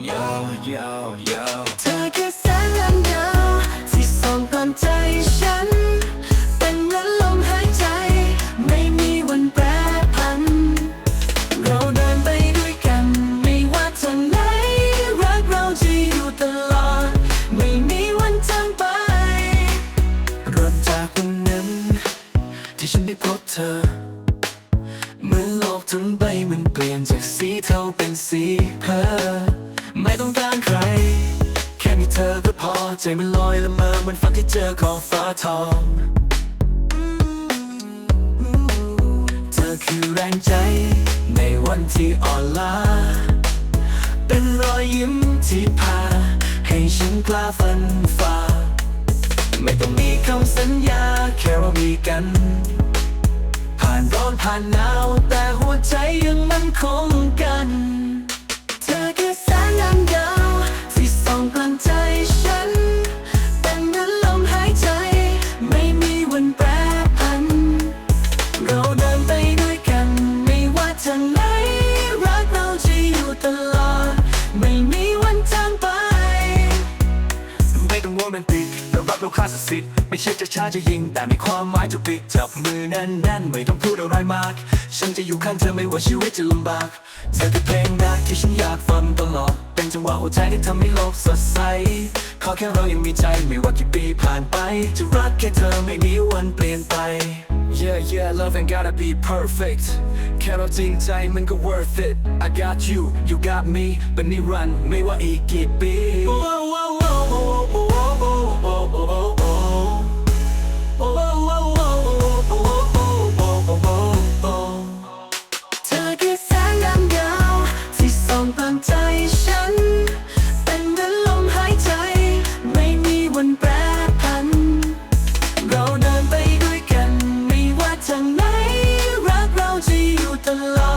yo yo yo เธอคือแสงอันเดียวที่ส่องกลางใจฉัน เป็นเหมือนลมหายใจ ไม่มีวันแปรผัน เราเดินไปด้วยกัน ไม่ว่าทางไหนรักเราจะอยู่ตลอด ไม่มีวันจางไปเริ่มจากวันนั้น ที่ฉันได้พบเธอเหมื่อโลกทั้งใบมันเปลี่ยนจากสีเทาเป็นสีเพอ ไม่ต้องการใคร แค่มีเธอก็พอใจมันลอยละเมอเหมือนฝันที่เจอของฟ้าทอง เธอคือแรงใจ ในวันที่อ่อนล้า เป็นรอยยิ้มที่พา ให้ฉันกล้าฟันฝ่า ไม่ต้องมีคำสัญญา แค่เรามีกัน ผ่านร้อนผ่านหนาว แต่หัวใจยังมั่นคงกัน ตลอด ไม่มีวันจางไป ไม่ต้องโรแมนติกเรารักเราคลาสสิกไม่ใช่จะช้าจะยิง แต่มีความหมายทุกปีจับมือแน่นๆ ไม่ต้องพูดอะไรมาก ฉันจะอยู่ข้างเธอไม่ว่าชีวิตจะลำบากเธอคือเพลงรักที่ฉันอยากฟังตลอด เป็นจังหวะหัวใจที่ทำให้โลกสดใส ขอแค่เรายังมีใจไม่ว่ากี่ปีผ่านไป จะรักแค่เธอไม่มีวันเปลี่ยนไป yeah, yeah, loving gotta be perfect. Cannot think time and go worth it. I got you, you got me, but ni run me what it could be. Time. the.